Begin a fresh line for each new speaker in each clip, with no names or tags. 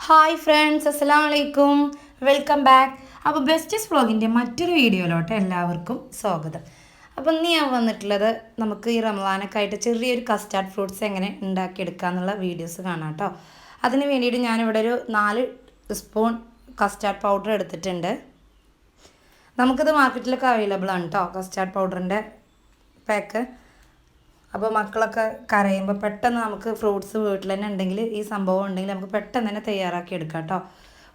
Hi friends അസ്സലാം വലൈക്കും welcome back അപ്പോൾ ബെസ്റ്റസ് വ്ളോഗിന്റെ മറ്റൊരു വീഡിയോയിലോട്ട് എല്ലാവർക്കും സ്വാഗതം. അപ്പോൾ ഇന്ന് ഞാൻ വന്നിട്ടുള്ളത് നമുക്ക് ഈ റമദാനൊക്കെ ആയിട്ട് ചെറിയൊരു കസ്റ്റാർഡ് ഫ്രൂട്ട്സ് എങ്ങനെ ഉണ്ടാക്കിയെടുക്കുക എന്നുള്ള വീഡിയോസ് കാണാം കേട്ടോ അതിന് വേണ്ടിയിട്ട് ഞാനിവിടെ ഒരു നാല് സ്പൂൺ കസ്റ്റാർഡ് പൗഡർ എടുത്തിട്ടുണ്ട്. നമുക്കിത് മാർക്കറ്റിലൊക്കെ അവൈലബിൾ ആണ് കേട്ടോ കസ്റ്റാർഡ് പൗഡറിന്റെ പാക്ക് അപ്പോൾ മക്കളൊക്കെ കരയുമ്പോൾ പെട്ടെന്ന് നമുക്ക് ഫ്രൂട്ട്സ് വീട്ടിൽ തന്നെ ഉണ്ടെങ്കിൽ ഈ സംഭവം ഉണ്ടെങ്കിൽ നമുക്ക് പെട്ടെന്ന് തന്നെ തയ്യാറാക്കി എടുക്കാം കേട്ടോ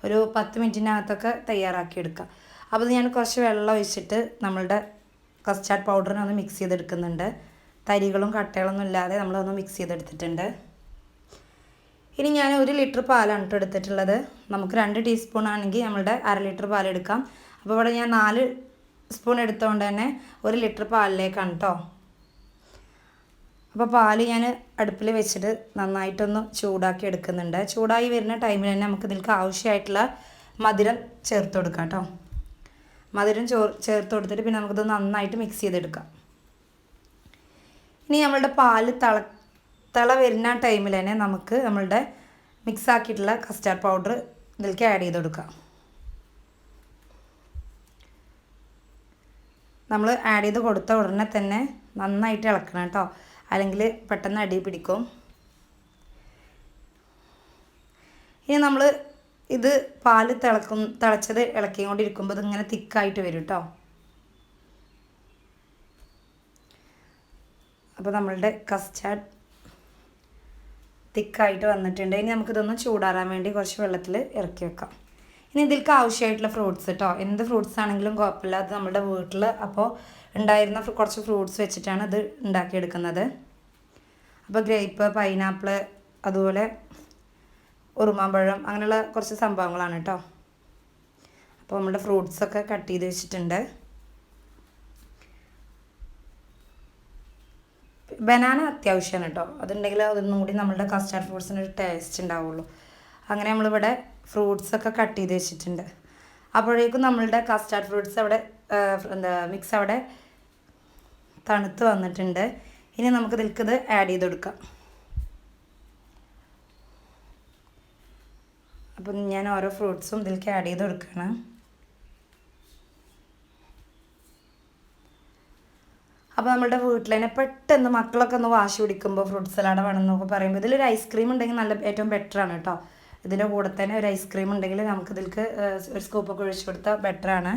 ഒരു പത്ത് മിനിറ്റിനകത്തൊക്കെ തയ്യാറാക്കി എടുക്കാം. അപ്പോൾ ഞാൻ കുറച്ച് വെള്ളം ഒഴിച്ചിട്ട് നമ്മളുടെ കസ്റ്റാർഡ് പൗഡറിനെ ഒന്ന് മിക്സ് ചെയ്തെടുക്കുന്നുണ്ട്. തരികളും കട്ടകളൊന്നും ഇല്ലാതെ നമ്മളൊന്ന് മിക്സ് ചെയ്തെടുത്തിട്ടുണ്ട്. ഇനി ഞാൻ ഒരു ലിറ്റർ പാലാണ് കേട്ടോ എടുത്തിട്ടുള്ളത്. നമുക്ക് രണ്ട് ടീസ്പൂൺ ആണെങ്കിൽ നമ്മളുടെ അര ലിറ്റർ പാൽ എടുക്കാം. അപ്പോൾ ഇവിടെ ഞാൻ നാല് സ്പൂൺ എടുത്തുകൊണ്ട് തന്നെ ഒരു ലിറ്റർ പാലിലേക്കാണ് കേട്ടോ അപ്പോൾ പാൽ ഞാൻ അടുപ്പിൽ വെച്ചിട്ട് നന്നായിട്ടൊന്ന് ചൂടാക്കി എടുക്കുന്നുണ്ട്. ചൂടായി വരുന്ന ടൈമിൽ തന്നെ നമുക്ക് ഇതിൽക്ക് ആവശ്യമായിട്ടുള്ള മധുരം ചേർത്ത് കൊടുക്കാം കേട്ടോ മധുരം ചോ ചേർത്ത് കൊടുത്തിട്ട് പിന്നെ നമുക്കിത് നന്നായിട്ട് മിക്സ് ചെയ്തെടുക്കാം. ഇനി നമ്മളുടെ പാൽ തള തിള വരുന്ന ടൈമിൽ തന്നെ നമുക്ക് നമ്മളുടെ മിക്സ് ആക്കിയിട്ടുള്ള കസ്റ്റാർഡ് പൗഡർ ഇതിലേക്ക് ആഡ് ചെയ്ത് കൊടുക്കാം. നമ്മൾ ആഡ് ചെയ്ത് കൊടുത്ത ഉടനെ തന്നെ നന്നായിട്ട് ഇളക്കണം കേട്ടോ അല്ലെങ്കിൽ പെട്ടെന്ന് അടി പിടിക്കും. ഇനി നമ്മൾ ഇത് പാൽ തിളക്കും തിളച്ചത് ഇളക്കിക്കൊണ്ടിരിക്കുമ്പോൾ ഇതിങ്ങനെ തിക്കായിട്ട് വരും കേട്ടോ അപ്പോൾ നമ്മളുടെ കസ്റ്റാർഡ് തിക്കായിട്ട് വന്നിട്ടുണ്ട്. ഇനി നമുക്കിതൊന്ന് ചൂടാറാൻ വേണ്ടി കുറച്ച് വെള്ളത്തിൽ ഇറക്കി വെക്കാം. ഇനി ഇതിലേക്ക് ആവശ്യമായിട്ടുള്ള ഫ്രൂട്ട്സ് കേട്ടോ എന്ത് ഫ്രൂട്ട്സ് ആണെങ്കിലും കുഴപ്പമില്ല. അത് നമ്മുടെ വീട്ടിൽ അപ്പോൾ ഉണ്ടായിരുന്ന കുറച്ച് ഫ്രൂട്ട്സ് വെച്ചിട്ടാണ് ഇത് ഉണ്ടാക്കിയെടുക്കുന്നത്. അപ്പോൾ ഗ്രേപ്പ് പൈനാപ്പിൾ അതുപോലെ ഉറുമാമ്പഴം അങ്ങനെയുള്ള കുറച്ച് സംഭവങ്ങളാണ് കേട്ടോ അപ്പോൾ നമ്മുടെ ഫ്രൂട്ട്സൊക്കെ കട്ട് ചെയ്ത് വെച്ചിട്ടുണ്ട്. ബനാന അത്യാവശ്യമാണ് കേട്ടോ അതുണ്ടെങ്കിൽ അതൊന്നും കൂടി നമ്മളുടെ കസ്റ്റാർഡ് ഫ്രൂട്ട്സിന്റെ ഒരു ടേസ്റ്റ് ഉണ്ടാവുള്ളൂ. അങ്ങനെ നമ്മളിവിടെ ഫ്രൂട്ട്സൊക്കെ കട്ട് ചെയ്ത് വെച്ചിട്ടുണ്ട്. അപ്പോഴേക്കും നമ്മളുടെ കസ്റ്റാർഡ് ഫ്രൂട്ട്സ് അവിടെ എന്താ മിക്സ് അവിടെ തണുത്ത് വന്നിട്ടുണ്ട്. ഇനി നമുക്ക് ഇതിൽക്കത് ഇത് ആഡ് ചെയ്ത് കൊടുക്കാം. അപ്പം ഞാൻ ഓരോ ഫ്രൂട്ട്സും ഇതിലേക്ക് ആഡ് ചെയ്ത് കൊടുക്കുകയാണ് അപ്പോൾ നമ്മുടെ വീട്ടിൽ തന്നെ പെട്ടെന്ന് മക്കളൊക്കെ ഒന്ന് വാശി പിടിക്കുമ്പോൾ ഫ്രൂട്ട്സ് സലാഡ് വേണമെന്നൊക്കെ പറയുമ്പോൾ ഇതിലൊരു ഐസ്ക്രീം ഉണ്ടെങ്കിൽ നല്ല ഏറ്റവും ബെറ്ററാണ് കേട്ടോ. ഇതിന്റെ കൂടെ തന്നെ ഒരു ഐസ്ക്രീം ഉണ്ടെങ്കിൽ നമുക്ക് ഇതിലേക്ക് ഒരു സ്കൂപ്പൊക്കെ ഒഴിച്ചു കൊടുത്താൽ ബെറ്ററാണ്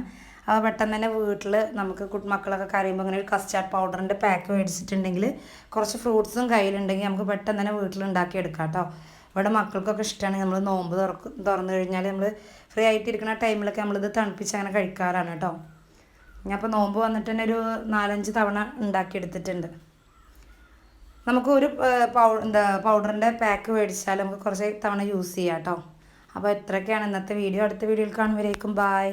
അപ്പോൾ പെട്ടെന്ന് തന്നെ വീട്ടിൽ നമുക്ക് മക്കളൊക്കെ കരയുമ്പോൾ അങ്ങനെ ഒരു കസ്റ്റാർഡ് പൗഡറിന്റെ പാക്ക് മേടിച്ചിട്ടുണ്ടെങ്കിൽ കുറച്ച് ഫ്രൂട്ട്സും കയ്യിലുണ്ടെങ്കിൽ നമുക്ക് പെട്ടെന്ന് തന്നെ വീട്ടിൽ ഉണ്ടാക്കി എടുക്കാം കേട്ടോ ഇവിടെ മക്കൾക്കൊക്കെ ഇഷ്ടമാണ് നമ്മൾ നോമ്പ് തുറക്കും തുറന്നു കഴിഞ്ഞാൽ നമ്മൾ ഫ്രീ ആയിട്ടിരിക്കുന്ന ടൈമിലൊക്കെ നമ്മളിത് തണുപ്പിച്ച് അങ്ങനെ കഴിക്കാറാണ് കേട്ടോ ഞാൻ ഇപ്പോൾ നോമ്പ് വന്നിട്ട് തന്നെ ഒരു നാലഞ്ച് തവണ ഉണ്ടാക്കിയെടുത്തിട്ടുണ്ട്. നമുക്ക് ഒരു പൗഡർ എന്താ പൗഡറിന്റെ പാക്ക് മേടിച്ചാൽ നമുക്ക് കുറച്ച് തവണ യൂസ് ചെയ്യാം കേട്ടോ അപ്പോൾ ഇത്രയൊക്കെയാണ് ഇന്നത്തെ വീഡിയോ. അടുത്ത വീഡിയോയിൽ കാണുമ്പോഴേക്കും ബായ്